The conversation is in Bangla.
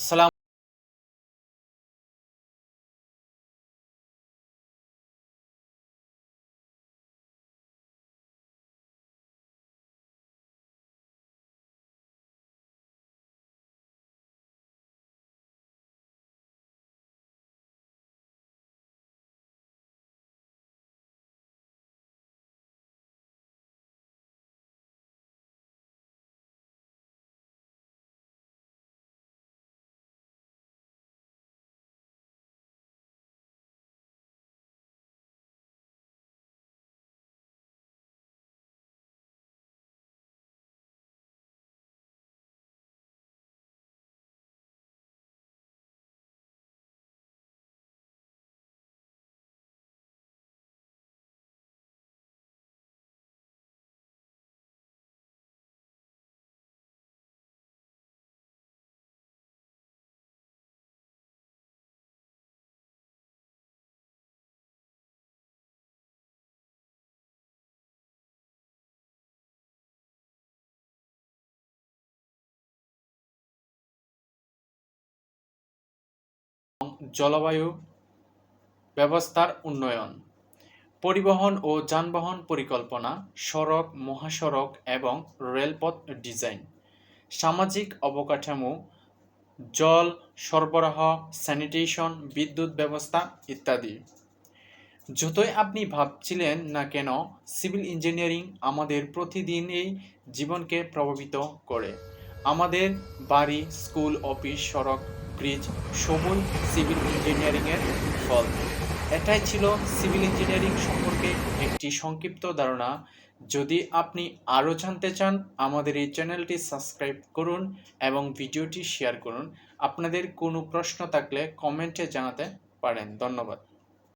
السلام জলবায়ু ব্যবস্থার উন্নয়ন, পরিবহন ও যানবাহন পরিকল্পনা, সড়ক, মহাসড়ক এবং রেলপথ ডিজাইন, সামাজিক অবকাঠামো, জল সরবরাহ, স্যানিটেশন, বিদ্যুৎ ব্যবস্থা ইত্যাদি। যতই আপনি ভাবছিলেন না কেন, সিভিল ইঞ্জিনিয়ারিং আমাদের প্রতিদিনই জীবনকে প্রভাবিত করে। আমাদের বাড়ি, স্কুল, অফিস, সড়ক ব্রিজ সমুল সিভিল ইঞ্জিনিয়ারিংয়ের ফল। এটাই ছিল সিভিল ইঞ্জিনিয়ারিং সম্পর্কে একটি সংক্ষিপ্ত ধারণা। যদি আপনি আরও জানতে চান, আমাদের এই চ্যানেলটি সাবস্ক্রাইব করুন এবং ভিডিওটি শেয়ার করুন। আপনাদের কোনো প্রশ্ন থাকলে কমেন্টে জানাতে পারেন। ধন্যবাদ।